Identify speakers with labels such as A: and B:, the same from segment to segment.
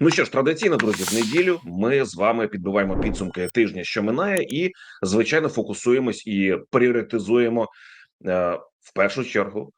A: Ну що ж, традиційно, друзі, в неділю ми з вами підбиваємо підсумки тижня, що минає, і звичайно фокусуємось і пріоритизуємо е, в першу чергу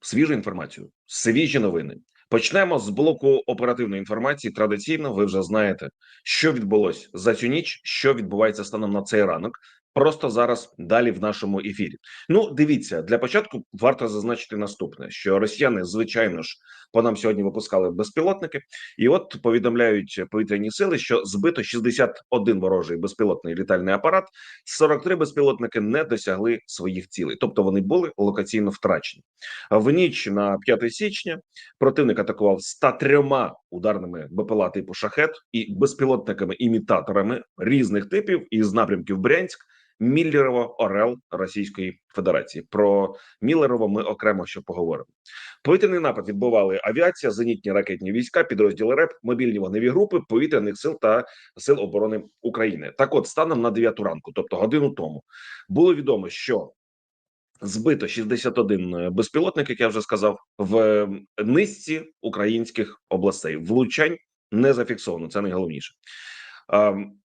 A: свіжу інформацію, свіжі новини. Почнемо з блоку оперативної інформації. Традиційно ви вже знаєте, що відбулось за цю ніч, що відбувається станом на цей ранок. Просто зараз далі в нашому ефірі. Ну, дивіться для початку. Варто зазначити наступне: що росіяни, звичайно ж, по нам сьогодні випускали безпілотники, і от повідомляють повітряні сили, що збито 61 ворожий безпілотний літальний апарат, 43 безпілотники не досягли своїх цілей, тобто вони були локаційно втрачені. В ніч на 5 січня противник атакував 103 ударними БПЛА типу шахет і безпілотниками-імітаторами різних типів із напрямків Брянськ. Міллерово Орел Російської Федерації про Міллерово ми окремо ще поговоримо. Повітряний напад відбували авіація, зенітні ракетні війська, підрозділи РЕП, мобільні вогневі групи повітряних сил та сил оборони України. Так, от станом на 9 ранку, тобто годину тому, було відомо, що збито 61 безпілотник, як я вже сказав, в низці українських областей. Влучань не зафіксовано. Це найголовніше.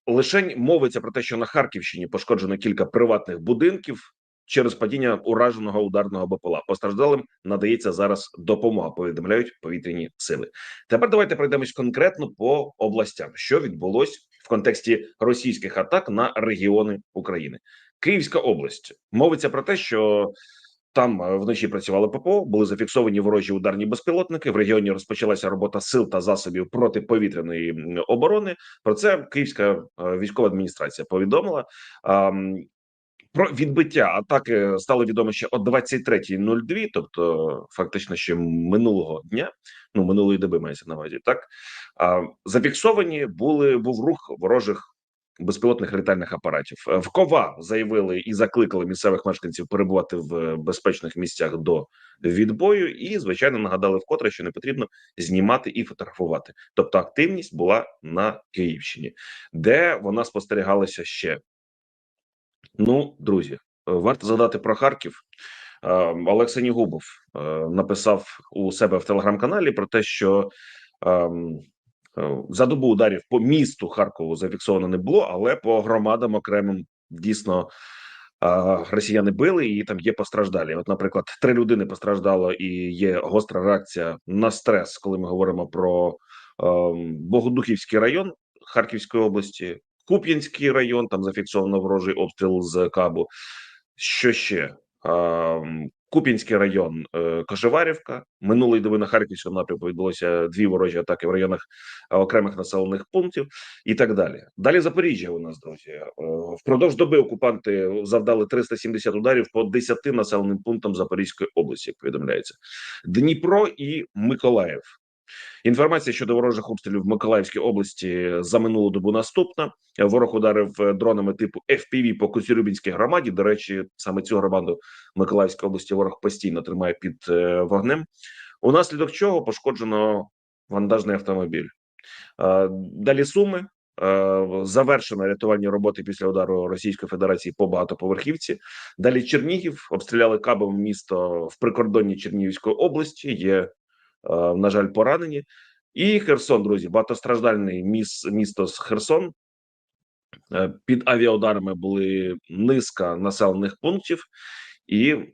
A: Лишень мовиться про те, що на Харківщині пошкоджено кілька приватних будинків через падіння ураженого ударного БПЛА. Постраждалим надається зараз допомога. Повідомляють повітряні сили. Тепер давайте пройдемось конкретно по областям, що відбулось в контексті російських атак на регіони України. Київська область мовиться про те, що там е, вночі працювали ППО, були зафіксовані ворожі ударні безпілотники. В регіоні розпочалася робота сил та засобів протиповітряної оборони. Про це Київська е, військова адміністрація повідомила. Про відбиття атаки стало відомо ще о 23.02, тобто фактично ще минулого дня, ну минулої доби мається на увазі. Так зафіксовані були був рух ворожих безпілотних літальних апаратів. Е, в кова заявили і закликали місцевих мешканців перебувати в безпечних місцях до відбою, і звичайно нагадали вкотре, що не потрібно знімати і фотографувати. Тобто активність була на Київщині, де вона спостерігалася ще. Ну, друзі, варто згадати про Харків. Е, Олексій Губов е, написав у себе в телеграм-каналі про те, що ем, Е, за добу ударів по місту Харкову зафіксовано не було, але по громадам окремим дійсно росіяни били і там є постраждалі. От, наприклад, три людини постраждало, і є гостра реакція на стрес, коли ми говоримо про ем, Богодухівський район Харківської області, Куп'янський район. Там зафіксовано ворожий обстріл з Кабу. Що ще? Купінський район е, Кожеварівка. Минулої доби на Харківському напрямку відбулося дві ворожі атаки в районах е, окремих населених пунктів і так далі. Далі Запоріжжя у нас друзі е, впродовж доби окупанти завдали 370 ударів по 10 населеним пунктам Запорізької області. як Повідомляється Дніпро і Миколаїв. Інформація щодо ворожих обстрілів в Миколаївській області за минулу добу наступна. Ворог ударив дронами типу FPV по Коцюрюбінській громаді. До речі, саме цю громаду Миколаївської області ворог постійно тримає під е, вогнем. Унаслідок чого пошкоджено вантажний автомобіль. Е, далі суми. Е, завершено рятувальні роботи після удару Російської Федерації по багатоповерхівці. Далі Чернігів обстріляли кабом місто в прикордонні Чернігівської області. Є Е, на жаль, поранені. І Херсон, друзі, багатостраждальний міс, місто Херсон. Е, під авіаударами були низка населених пунктів, і е,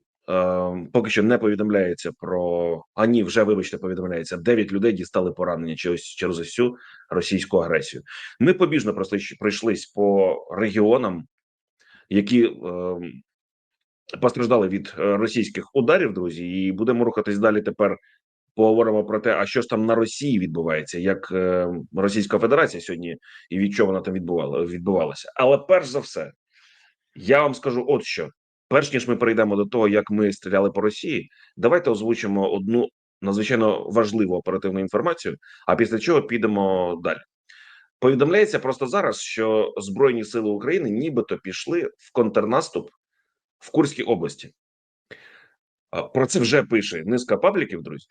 A: поки що не повідомляється про а ні, вже вибачте, повідомляється 9 людей дістали поранення через через усю російську агресію. Ми побіжно просто пройшлись по регіонам, які е, постраждали від російських ударів, друзі, і будемо рухатись далі тепер поговоримо про те, а що ж там на Росії відбувається, як е, Російська Федерація сьогодні і від чого вона там відбувала відбувалася. Але перш за все, я вам скажу, от що перш ніж ми перейдемо до того, як ми стріляли по Росії, давайте озвучимо одну надзвичайно важливу оперативну інформацію. А після чого підемо далі. Повідомляється просто зараз, що Збройні сили України нібито пішли в контрнаступ в Курській області. Про це вже пише низка пабліків, друзі.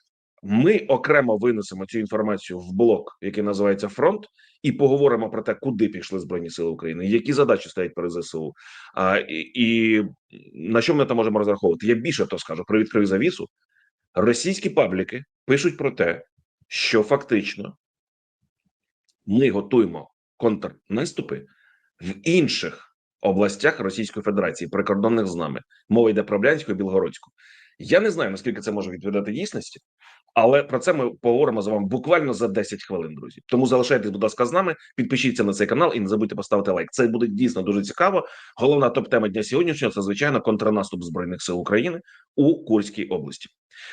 A: Ми окремо винесемо цю інформацію в блок, який називається фронт, і поговоримо про те, куди пішли збройні сили України, які задачі стоять перед ЗСУ, а, і, і на що ми там можемо розраховувати. Я більше то скажу про відкрив завісу. Російські пабліки пишуть про те, що фактично ми готуємо контрнаступи в інших областях Російської Федерації, прикордонних з нами. Мова йде про Брянську і Білгородську. Я не знаю наскільки це може відповідати дійсності, але про це ми поговоримо з вами буквально за 10 хвилин, друзі. Тому залишайтесь, будь ласка, з нами. Підпишіться на цей канал і не забудьте поставити лайк. Це буде дійсно дуже цікаво. Головна топ-тема дня сьогоднішнього це звичайно контрнаступ збройних сил України у Курській області.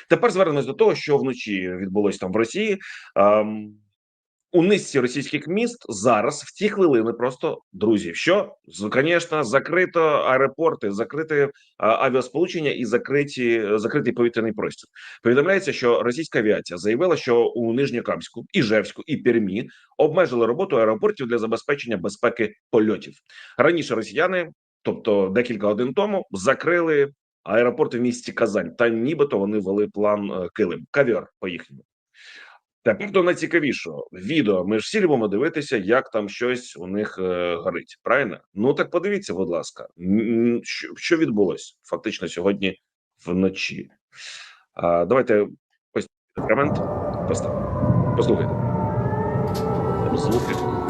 A: Тепер звернемось до того, що вночі відбулось там в Росії. Ем, у низці російських міст зараз в ці хвилини просто друзі, що звісно, закрито аеропорти, закрите авіасполучення і закриті закритий повітряний простір. Повідомляється, що російська авіація заявила, що у Нижньокамську, Іжевську і Пермі обмежили роботу аеропортів для забезпечення безпеки польотів. Раніше росіяни, тобто декілька годин тому, закрили аеропорти в місті Казань, та нібито вони вели план е, Килим кав'яр по їхньому. Тепер до найцікавішого відео. Ми ж всі любимо дивитися, як там щось у них е, горить. Правильно? Ну так подивіться, будь ласка, що, що відбулось фактично сьогодні вночі. А, давайте ось комент поставимо. Послухайте. Там.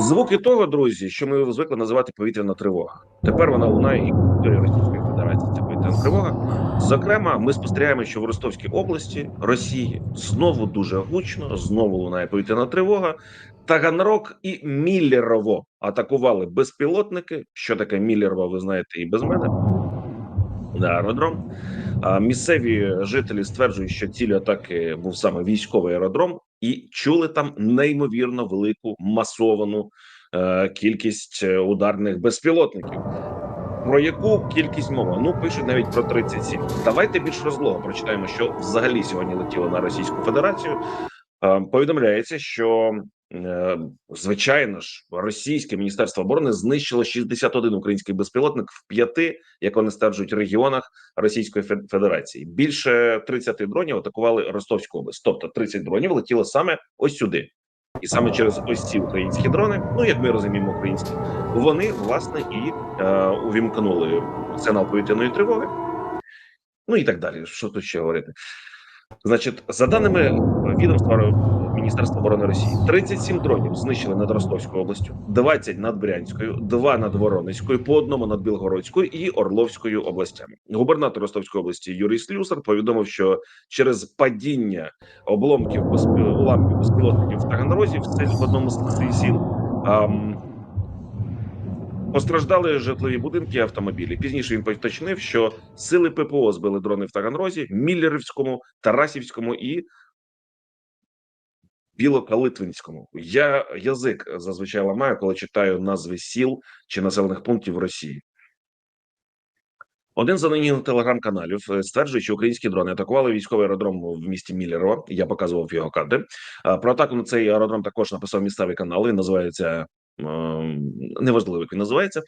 A: Звуки того, друзі, що ми звикли називати повітряна тривога. Тепер вона лунає і території Російської Федерації. Це повітряна тривога. Зокрема, ми спостерігаємо, що в Ростовській області Росії знову дуже гучно, знову лунає повітряна тривога. Таганрог і Міллерово атакували безпілотники. Що таке Міллерово, ви знаєте, і без мене. На аеродром. А місцеві жителі стверджують, що цілею атаки був саме військовий аеродром, і чули там неймовірно велику масовану е, кількість е, ударних безпілотників. Про яку кількість мова? Ну пишуть навіть про 37. Давайте більш розлого прочитаємо, що взагалі сьогодні летіло на Російську Федерацію. Е, Повідомляється, що звичайно ж російське міністерство оборони знищило 61 український безпілотник в п'яти, як вони стверджують, регіонах Російської Федерації. Більше 30 дронів атакували Ростовську область. Тобто 30 дронів летіло саме ось сюди. І саме через ось ці українські дрони, ну як ми розуміємо, українські, вони власне і е, увімкнули сигнал повітряної тривоги. Ну і так далі. Що тут ще говорити? Значить, за даними відомства Міністерства оборони Росії, 37 дронів знищили над Ростовською областю, 20 над Брянською, 2 над Воронезькою, по одному над Білгородською і Орловською областями. Губернатор Ростовської області Юрій Слюсар повідомив, що через падіння обломків уламків безпілотників в Таганрозі в одному з сіл. Постраждали житлові будинки і автомобілі. Пізніше він поточнив, що сили ППО збили дрони в Таганрозі, Міллерівському, Тарасівському і Білокалитвинському. Я язик зазвичай ламаю, коли читаю назви сіл чи населених пунктів Росії. Один з анонімних телеграм-каналів е, стверджує, що українські дрони атакували військовий аеродром в місті Міллерово. Я показував його кадри. Про атаку на цей аеродром також написав місцевий канал. Він називається ем, неважливо, як він називається.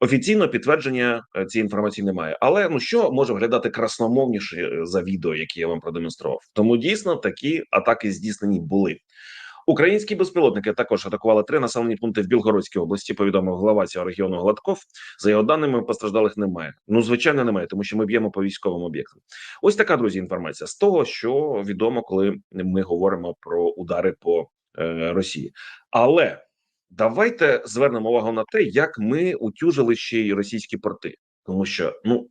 A: Офіційно підтвердження е, цієї інформації немає. Але ну що може виглядати красномовніше е, за відео, яке я вам продемонстрував? Тому дійсно такі атаки здійснені були. Українські безпілотники також атакували три населені пункти в Білгородській області. Повідомив глава цього регіону Гладков. За його даними, постраждалих немає. Ну звичайно, немає, тому що ми б'ємо по військовим об'єктам. Ось така друзі. Інформація з того, що відомо, коли ми говоримо про удари по е, Росії. Але давайте звернемо увагу на те, як ми утюжили ще й російські порти, тому що ну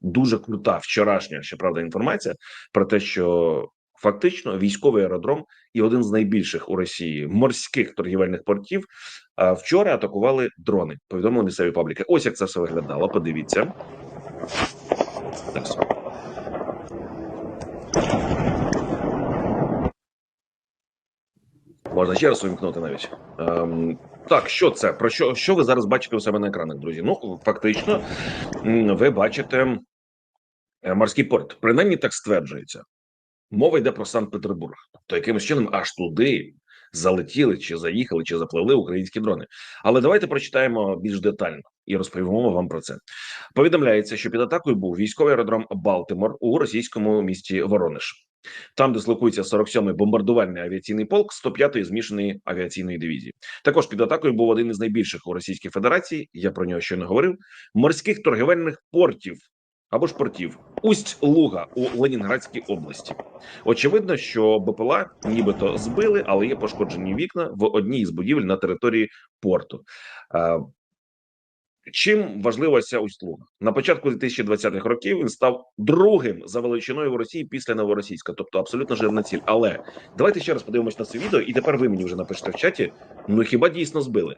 A: дуже крута вчорашня ще правда інформація про те, що фактично військовий аеродром і один з найбільших у Росії морських торгівельних портів вчора атакували дрони. Повідомили місцеві пабліки. Ось як це все виглядало. Подивіться. Можна ще раз увімкнути навіть. Ем, так, що це? Про що, що ви зараз бачите у себе на екранах, друзі? Ну, фактично, ви бачите е, морський порт. Принаймні так стверджується. Мова йде про Санкт-Петербург. То якимось чином аж туди залетіли, чи заїхали, чи запливли українські дрони. Але давайте прочитаємо більш детально і розповімо вам про це. Повідомляється, що під атакою був військовий аеродром Балтимор у російському місті Воронеж. Там дислокується 47-й бомбардувальний авіаційний полк 105-ї змішаної авіаційної дивізії. Також під атакою був один із найбільших у Російській Федерації. Я про нього ще не говорив. Морських торгівельних портів або ж портів Усть-Луга у Ленінградській області. Очевидно, що БПЛА нібито збили, але є пошкоджені вікна в одній із будівель на території порту. Е, Чим важлива ця Усть-Луга? На початку 2020-х років він став другим за величиною в Росії після Новоросійська, тобто абсолютно жирна ціль. Але давайте ще раз подивимось на це відео, і тепер ви мені вже напишете в чаті. Ну хіба дійсно збили?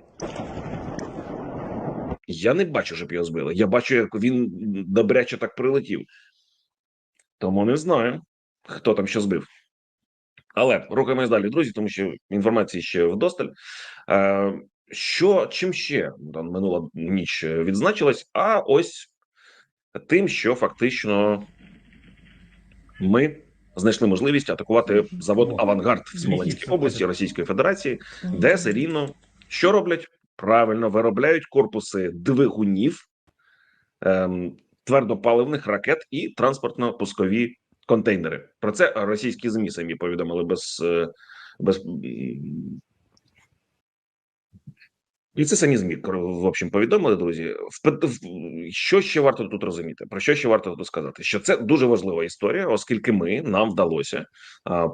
A: Я не бачу, щоб його збили. Я бачу, як він добряче так прилетів. Тому не знаю, хто там що збив. Але рухаємось далі, друзі, тому що інформації ще вдосталь. Е, що чим ще там минула ніч відзначилась? А ось тим, що фактично ми знайшли можливість атакувати завод Авангард в Смоленській області Російської Федерації, де серійно що роблять? Правильно виробляють корпуси двигунів, ем, твердопаливних ракет і транспортно-пускові контейнери. Про це російські змі самі повідомили без, е, без і це самі змі в общем повідомили, друзі. Що ще варто тут розуміти? Про що ще варто тут сказати? Що це дуже важлива історія, оскільки ми нам вдалося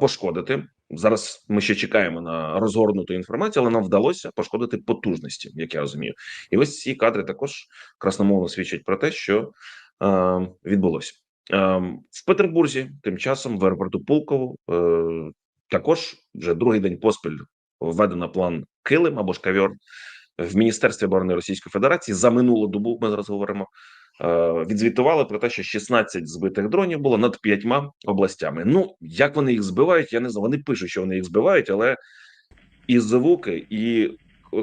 A: пошкодити. Зараз ми ще чекаємо на розгорнуту інформацію, але нам вдалося пошкодити потужності, як я розумію. І ось ці кадри також красномовно свідчать про те, що а, відбулося. А, в Петербурзі тим часом в аеропорту Пулково е, також вже другий день поспіль введено план Килим або ж кавьор в Міністерстві оборони Російської Федерації за минулу добу. Ми зараз говоримо. е, Відзвітували про те, що 16 збитих дронів було над п'ятьма областями. Ну як вони їх збивають, я не знаю. Вони пишуть, що вони їх збивають, але і звуки, і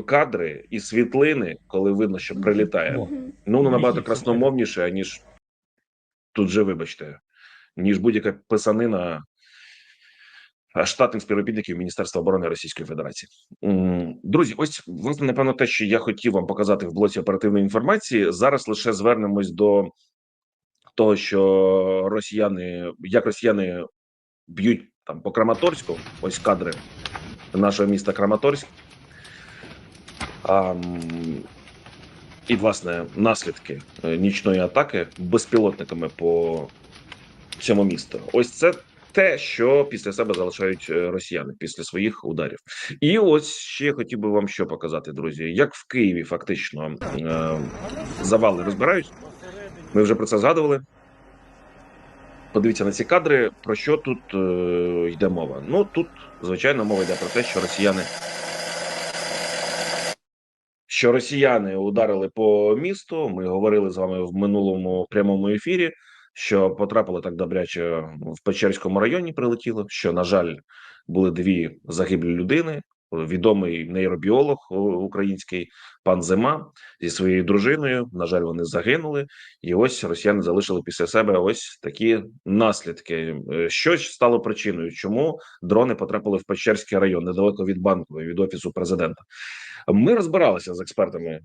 A: кадри, і світлини, коли видно, що прилітає, ну набагато красномовніше, ніж тут же, вибачте, ніж будь-яка писанина штатних співробітників Міністерства оборони Російської Федерації. Друзі, ось власне напевно те, що я хотів вам показати в блоці оперативної інформації. Зараз лише звернемось до того, що росіяни, як росіяни б'ють там по Краматорську, ось кадри нашого міста Краматорськ. А, і власне наслідки е, нічної атаки безпілотниками по цьому місту. Ось це те, що після себе залишають е, росіяни після своїх ударів. І ось ще хотів би вам що показати, друзі. Як в Києві фактично е, завали розбирають. Ми вже про це згадували. Подивіться на ці кадри. Про що тут е, йде мова? Ну тут, звичайно, мова йде про те, що росіяни. Що росіяни ударили по місту. Ми говорили з вами в минулому прямому ефірі, що потрапило так добряче в Печерському районі. Прилетіло. Що, на жаль, були дві загиблі людини. Відомий нейробіолог український пан Зима зі своєю дружиною. На жаль, вони загинули, і ось росіяни залишили після себе ось такі наслідки. Е, Що ж стало причиною, чому дрони потрапили в Печерський район недалеко від банку від офісу президента. Ми розбиралися з експертами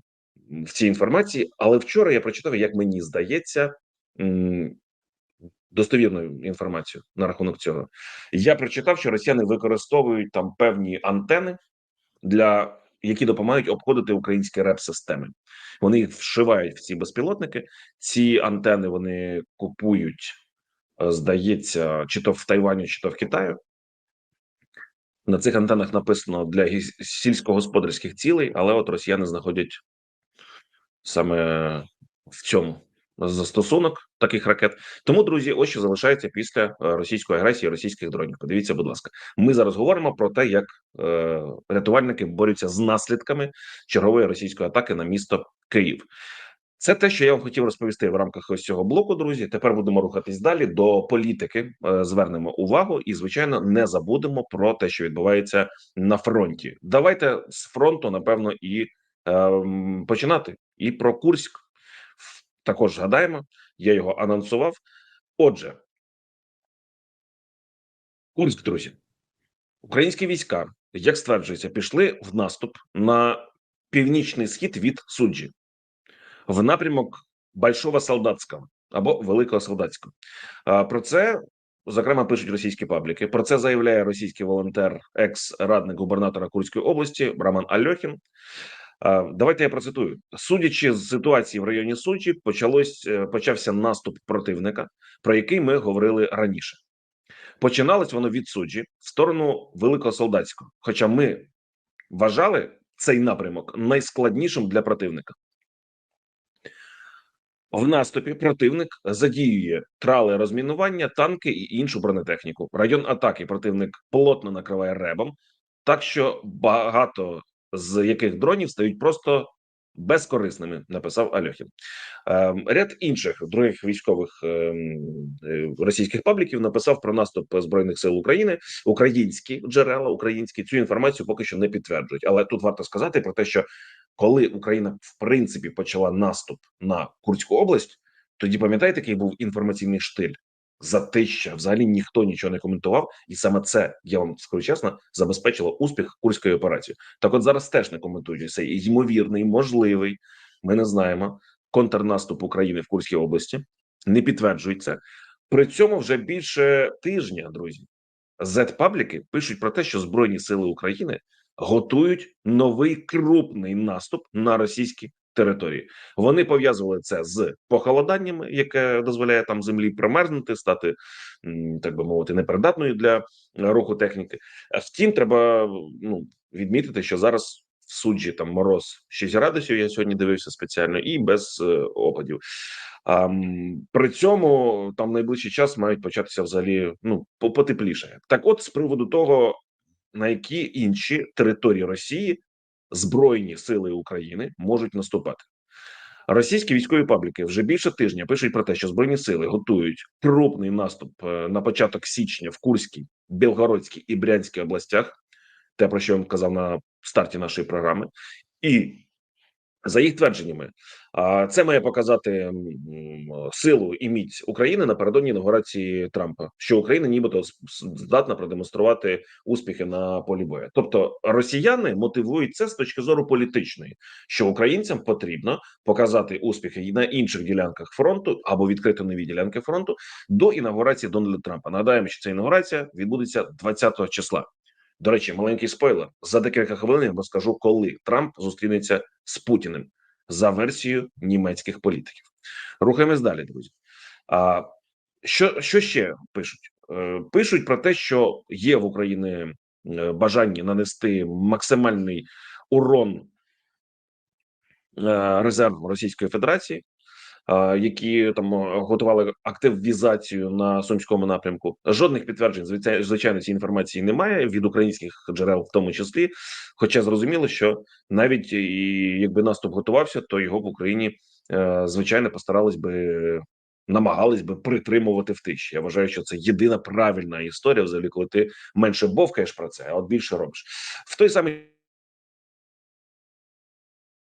A: в цій інформації, але вчора я прочитав, як мені здається, достовірну інформацію на рахунок цього. Я прочитав, що росіяни використовують там певні антени для які допомагають обходити українські реп-системи. Вони їх вшивають в ці безпілотники. Ці антени вони купують, е, здається, чи то в Тайвані, чи то в Китаю. На цих антенах написано для сільськогосподарських цілей, але от росіяни знаходять саме в цьому застосунок таких ракет. Тому, друзі, ось що залишається після е, російської агресії, російських дронів. Подивіться, будь ласка, ми зараз говоримо про те, як е, рятувальники борються з наслідками чергової російської атаки на місто Київ. Це те, що я вам хотів розповісти в рамках ось цього блоку. Друзі, тепер будемо рухатись далі до політики. Е, Звернемо увагу і, звичайно, не забудемо про те, що відбувається на фронті. Давайте з фронту, напевно, і ем, починати. І про Курськ також згадаємо. Я його анонсував. Отже, Курськ, друзі, українські війська, як стверджується, пішли в наступ на північний схід від суджі в напрямок Большого Солдатського або Великого Солдатського. Про це зокрема пишуть російські пабліки. Про це заявляє російський волонтер, екс-радник губернатора Курської області Роман Альохін. А, Давайте я процитую. Судячи з ситуації в районі Сучі, почалось е, почався наступ противника, про який ми говорили раніше. Починалось воно від суджі в сторону Великого Солдатського. Хоча ми вважали цей напрямок найскладнішим для противника. В наступі противник задіює трали розмінування, танки і іншу бронетехніку. Район атаки противник плотно накриває ребом, так що багато з яких дронів стають просто безкорисними. Написав Альохін. Ем, Ряд інших других військових ем, е, російських пабліків написав про наступ збройних сил України. Українські джерела українські цю інформацію поки що не підтверджують. Але тут варто сказати про те, що коли Україна в принципі почала наступ на Курську область, тоді пам'ятаєте, який був інформаційний штиль? Затища взагалі ніхто нічого не коментував, і саме це я вам скажу чесно забезпечило успіх курської операції. Так, от зараз теж не коментують цей ймовірний, можливий. Ми не знаємо контрнаступ України в Курській області. Не підтверджується при цьому вже більше тижня. Друзі, Z-пабліки пишуть про те, що Збройні Сили України готують новий крупний наступ на російські території. Вони пов'язували це з похолоданнями, яке дозволяє там землі примерзнути, стати так би мовити, непридатною для руху техніки. Втім, треба ну відмітити, що зараз в суджі там мороз 6 градусів. Я сьогодні дивився спеціально і без е, опадів. А, При цьому там найближчий час мають початися взагалі ну потепліше. Так, от з приводу того, на які інші території Росії збройні сили України можуть наступати. Російські військові пабліки вже більше тижня пишуть про те, що збройні сили готують крупний наступ е, на початок січня в Курській, Білгородській і Брянській областях. Те про що я вам казав на старті нашої програми, і за їх твердженнями, це має показати силу і міць України напередодні інаугурації Трампа, що Україна нібито здатна продемонструвати успіхи на полі бою. Тобто росіяни мотивують це з точки зору політичної, що українцям потрібно показати успіхи на інших ділянках фронту або відкрити нові ділянки фронту до інаугурації Дональда Трампа. Нагадаємо, що ця інаугурація відбудеться 20 числа. До речі, маленький спойлер за декілька хвилин я розкажу, коли Трамп зустрінеться з Путіним за версією німецьких політиків. Рухаємось далі, друзі. А що що ще пишуть? Е, пишуть про те, що є в Україні е, бажання нанести максимальний урон е, резерву Російської Федерації які там готували активізацію на сумському напрямку. Жодних підтверджень звичайно цієї інформації немає від українських джерел, в тому числі. Хоча зрозуміло, що навіть і якби наступ готувався, то його в Україні е, звичайно постарались би. Намагались би притримувати в тиші. Я вважаю, що це єдина правильна історія, взагалі, коли ти менше бовкаєш про це, а от більше робиш в той самий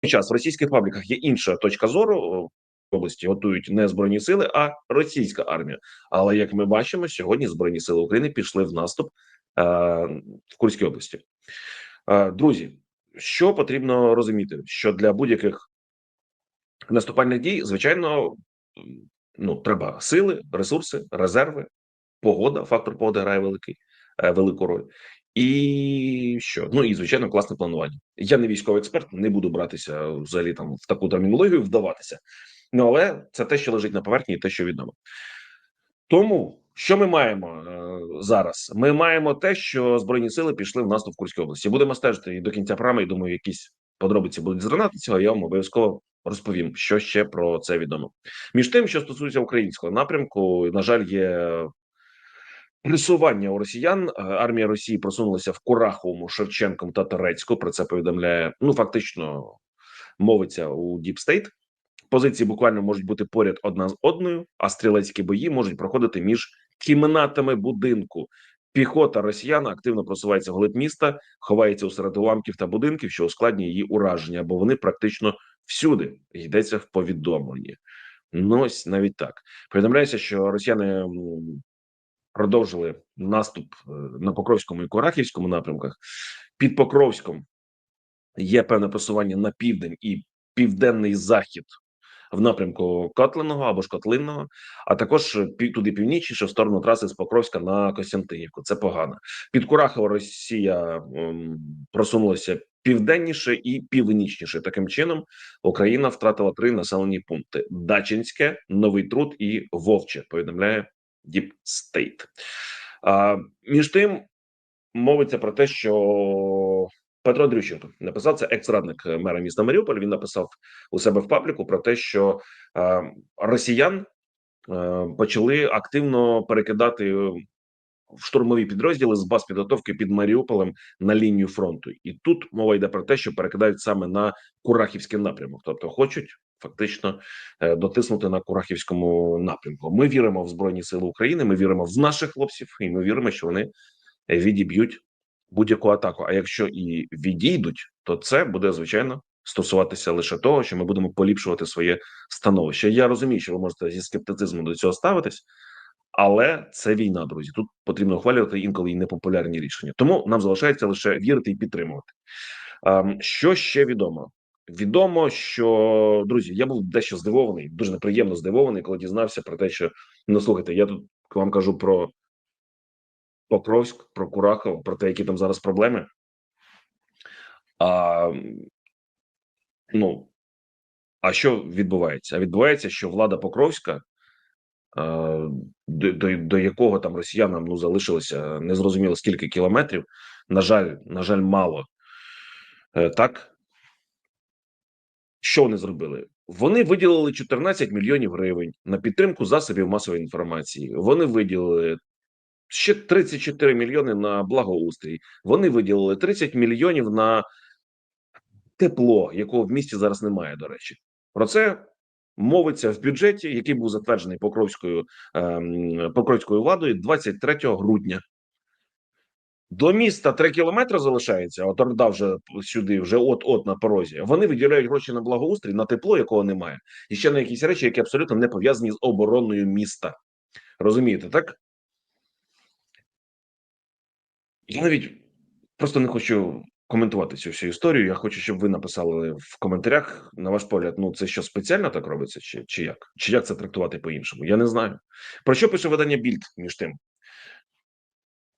A: час. В російських пабліках є інша точка зору області готують не збройні сили, а російська армія. Але як ми бачимо, сьогодні збройні сили України пішли в наступ е, в Курській області. Е, друзі, що потрібно розуміти, що для будь-яких наступальних дій, звичайно, ну треба сили, ресурси, резерви, погода. Фактор погоди грає великий е, велику роль. І що ну і звичайно класне планування. Я не військовий експерт, не буду братися взагалі там в таку термінологію, вдаватися. Ну але це те, що лежить на поверхні, і те, що відомо. Тому що ми маємо е, зараз? Ми маємо те, що збройні сили пішли в наступ в Курській області. Будемо стежити і до кінця програми, і думаю, якісь подробиці будуть зранати цього. Я вам обов'язково розповім, що ще про це відомо. Між тим, що стосується українського напрямку, на жаль, є. Пресування у росіян е, армія Росії просунулася в Кураховому, Шевченком та Торецьку. Про це повідомляє ну фактично мовиться у Діпстейт. Позиції буквально можуть бути поряд одна з одною, а стрілецькі бої можуть проходити між кімнатами будинку. Піхота росіян активно просувається глиб міста, ховається у серед уламків та будинків, що ускладнює її ураження, бо вони практично всюди йдеться в повідомленні. Ну навіть так повідомляється, що росіяни продовжили наступ е, на Покровському і Курахівському напрямках. Під Покровськом є певне просування на південь і південний захід в напрямку Котлиного або ж Котлинного, а також туди північніше в сторону траси з Покровська на Костянтинівку. Це погано. Під Курахово Росія ем, просунулася південніше і північніше. Таким чином, Україна втратила три населені пункти: Дачинське, Новий Труд і Вовче. Повідомляє State. А, між тим мовиться про те, що Петро Дрющенко написав це екс-радник мера міста Маріуполь. Він написав у себе в пабліку про те, що е, росіян е, почали активно перекидати в штурмові підрозділи з баз підготовки під Маріуполем на лінію фронту, і тут мова йде про те, що перекидають саме на Курахівський напрямок, тобто хочуть фактично е, дотиснути на Курахівському напрямку. Ми віримо в збройні сили України. Ми віримо в наших хлопців, і ми віримо, що вони відіб'ють будь-яку атаку. А якщо і відійдуть, то це буде звичайно стосуватися лише того, що ми будемо поліпшувати своє становище. Я розумію, що ви можете зі скептицизмом до цього ставитись, але це війна, друзі. Тут потрібно ухвалювати інколи і непопулярні рішення. Тому нам залишається лише вірити і підтримувати. Ем, Що ще відомо? Відомо, що друзі, я був дещо здивований, дуже неприємно здивований, коли дізнався про те, що ну слухайте, я тут вам кажу про Покровськ, про Курахово, про те, які там зараз проблеми. А, Ну а що відбувається? А відбувається, що влада Покровська, до, до, до якого там росіянам ну залишилося незрозуміло скільки кілометрів. На жаль, на жаль, мало Е, так. Що вони зробили? Вони виділили 14 мільйонів гривень на підтримку засобів масової інформації. Вони виділили ще 34 мільйони на благоустрій. Вони виділили 30 мільйонів на тепло, якого в місті зараз немає. До речі, про це мовиться в бюджеті, який був затверджений Покровською ем, Покровською владою 23 грудня. До міста 3 кілометри залишається. От Орда вже сюди, вже от-от на порозі. Вони виділяють гроші на благоустрій, на тепло, якого немає, і ще на якісь речі, які абсолютно не пов'язані з обороною міста. Розумієте, так? Я навіть просто не хочу коментувати цю всю історію. Я хочу, щоб ви написали в коментарях, на ваш погляд, ну це що спеціально так робиться, чи чи як? Чи як це трактувати по-іншому? Я не знаю. Про що пише видання Більд між тим?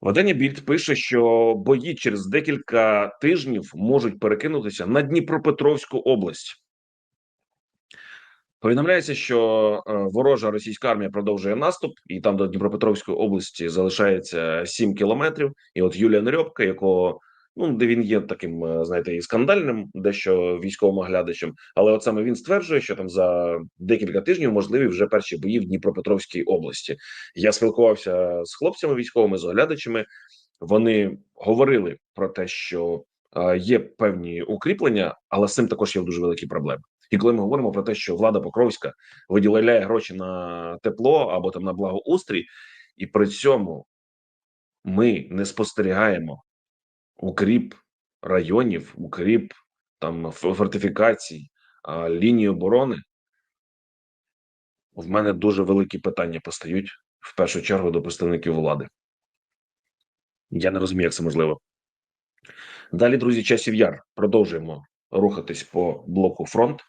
A: Видання Більд пише, що бої через декілька тижнів можуть перекинутися на Дніпропетровську область. Повідомляється, що е, ворожа російська армія продовжує наступ, і там до Дніпропетровської області залишається 7 кілометрів. І от Юліан Рьопка, якого ну де він є таким, е, знаєте, і скандальним, дещо військовим оглядачем, але от саме він стверджує, що там за декілька тижнів можливі вже перші бої в Дніпропетровській області. Я спілкувався з хлопцями військовими, з оглядачами. Вони говорили про те, що е, є певні укріплення, але з цим також є дуже великі проблеми. І коли ми говоримо про те, що влада Покровська виділяє гроші на тепло або там на благоустрій, і при цьому ми не спостерігаємо укріп районів, укріп там фортифікацій, лінії оборони, в мене дуже великі питання постають в першу чергу до представників влади. Я не розумію, як це можливо. Далі, друзі, часів яр. Продовжуємо рухатись по блоку фронт.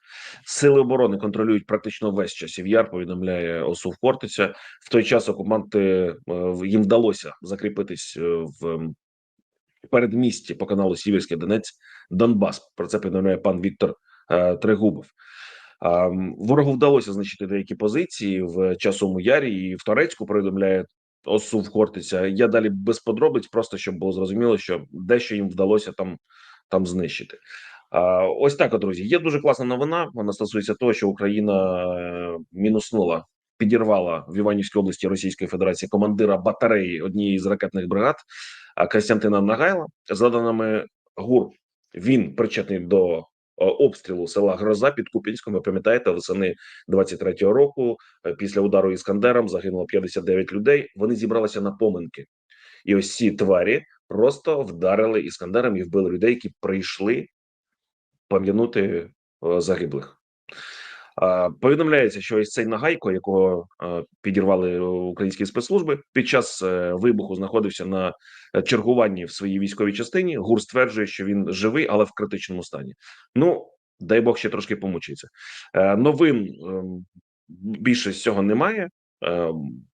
A: Сили оборони контролюють практично весь часів яр. Повідомляє ОСУ Хортиця. В той час окупанти е, їм вдалося закріпитись е, в передмісті по каналу Сіверський Донець Донбас. Про це повідомляє пан Віктор е, Трегубов. Ворогу вдалося знищити деякі позиції в часовому ярі і в Торецьку. Повідомляє ОСУ Хортиця. Я далі без подробиць, просто щоб було зрозуміло, що дещо їм вдалося там, там знищити. Ось так, друзі. Є дуже класна новина. Вона стосується того, що Україна е, мінуснула, підірвала в Іванівській області Російської Федерації командира батареї однієї з ракетних бригад Костянтина Нагайла. За даними ГУР, він причетний до е, обстрілу села Гроза під Купінськом. Ви пам'ятаєте, восени 23-го року е, після удару іскандером загинуло 59 людей. Вони зібралися на поминки, і ось ці тварі просто вдарили іскандером і вбили людей, які прийшли пам'янути е, загиблих. Повідомляється, що ось цей нагайко, якого підірвали українські спецслужби, під час е, вибуху знаходився на чергуванні в своїй військовій частині. ГУР стверджує, що він живий, але в критичному стані. Ну дай Бог ще трошки помучиться. Е, новин ем, більше з цього немає. Ем,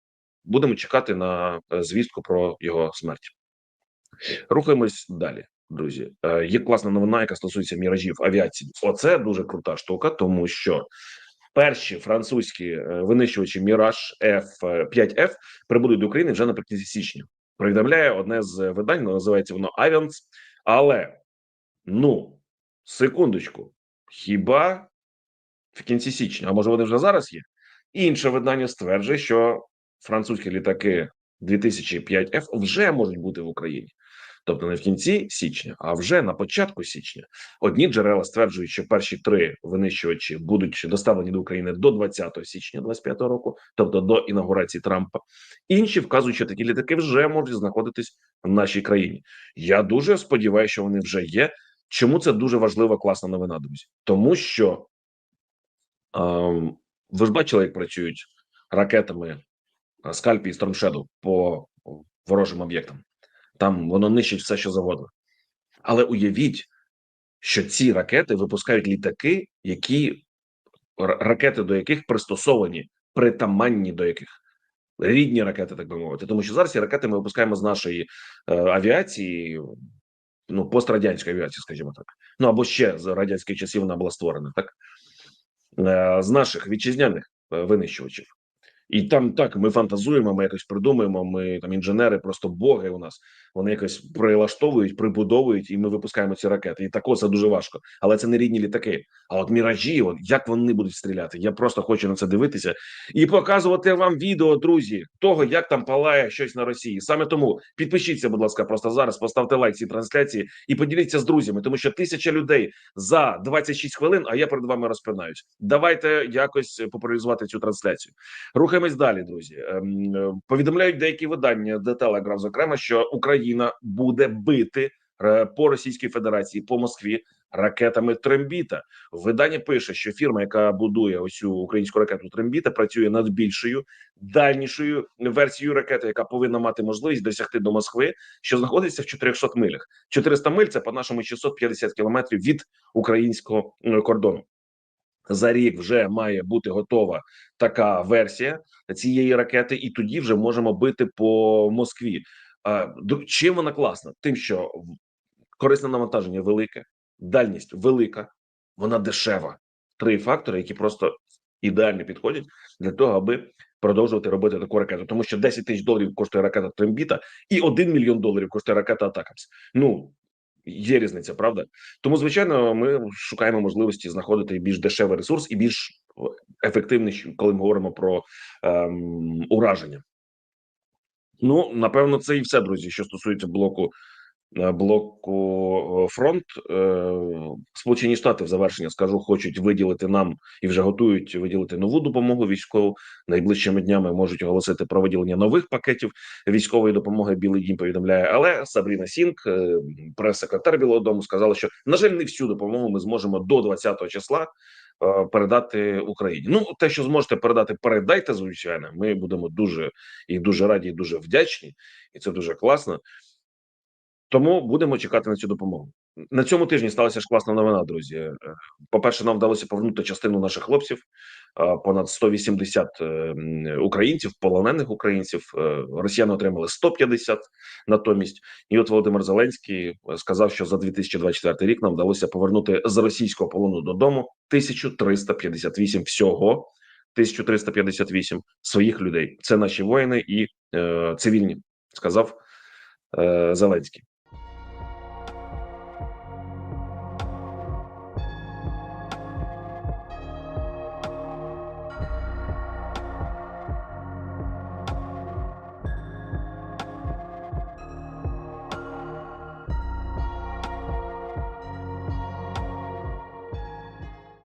A: будемо чекати на звістку про його смерть. Рухаємось далі. Друзі, е, є класна новина, яка стосується міражів авіації. Оце дуже крута штука, тому що перші французькі е, винищувачі Міраж F5F прибудуть до України вже наприкінці січня. Повідомляє одне з видань, називається воно Авіанс. Але ну секундочку, хіба в кінці січня, а може вони вже зараз є? Інше видання стверджує, що французькі літаки 2005F вже можуть бути в Україні. Тобто не в кінці січня, а вже на початку січня. Одні джерела стверджують, що перші три винищувачі будуть доставлені до України до 20 січня 25 року, тобто до інаугурації Трампа. Інші вказують, що такі літаки вже можуть знаходитись в нашій країні. Я дуже сподіваюся, що вони вже є. Чому це дуже важлива класна новина, друзі? Тому що ем, ви ж бачили, як працюють ракетами Скальпі і Storm по ворожим об'єктам. Там воно нищить все, що завгодно. Але уявіть, що ці ракети випускають літаки, які ракети до яких пристосовані, притаманні до яких рідні ракети, так би мовити. Тому що зараз ці ракети ми випускаємо з нашої е, авіації, ну пострадянської авіації, скажімо так. Ну або ще з радянських часів вона була створена, так е, з наших вітчизняних е, винищувачів. І там так ми фантазуємо, ми якось придумуємо. Ми там інженери, просто боги у нас. Вони якось прилаштовують, прибудовують, і ми випускаємо ці ракети. І тако це дуже важко. Але це не рідні літаки. А от міражі, от як вони будуть стріляти? Я просто хочу на це дивитися і показувати вам відео, друзі, того як там палає щось на Росії. Саме тому підпишіться, будь ласка, просто зараз поставте лайк цій трансляції і поділіться з друзями, тому що тисяча людей за 26 хвилин. А я перед вами розпинаюсь. Давайте якось популяризувати цю трансляцію. Рухаємось далі, друзі. Ем, повідомляють деякі видання, де Телеграф, зокрема, що Україна буде бити е, по Російській Федерації по Москві ракетами Трембіта. Видання пише, що фірма, яка будує ось українську ракету Трембіта, працює над більшою дальнішою версією ракети, яка повинна мати можливість досягти до Москви, що знаходиться в 400 милях. 400 миль це по нашому 650 кілометрів від українського кордону. За рік вже має бути готова така версія цієї ракети, і тоді вже можемо бити по Москві. Чим вона класна? Тим, що корисне навантаження велике, дальність велика, вона дешева. Три фактори, які просто ідеально підходять для того, аби продовжувати робити таку ракету, тому що 10 тисяч доларів коштує ракета Трембіта, і 1 мільйон доларів коштує ракета Атакамс. Ну є різниця, правда? Тому, звичайно, ми шукаємо можливості знаходити більш дешевий ресурс і більш ефективний, коли ми говоримо про ем, ураження. Ну напевно, це і все, друзі, що стосується блоку Е, блоку е, фронт е, Сполучені Штати в завершення скажу, хочуть виділити нам і вже готують виділити нову допомогу військову. Найближчими днями можуть оголосити про виділення нових пакетів військової допомоги. Білий дім повідомляє, але Сабріна Сінк, прес-секретар Білого Дому, сказала, що на жаль, не всю допомогу ми зможемо до 20-го числа. Передати Україні, ну те, що зможете передати, передайте звичайно. Ми будемо дуже і дуже раді, і дуже вдячні, і це дуже класно. Тому будемо чекати на цю допомогу. На цьому тижні сталася ж класна новина, друзі. Е, по-перше, нам вдалося повернути частину наших хлопців, понад 180 е, українців, полонених українців. Е, росіяни отримали 150 натомість. І от Володимир Зеленський сказав, що за 2024 рік нам вдалося повернути з російського полону додому 1358 всього. 1358 своїх людей. Це наші воїни і е, цивільні, сказав е, Зеленський.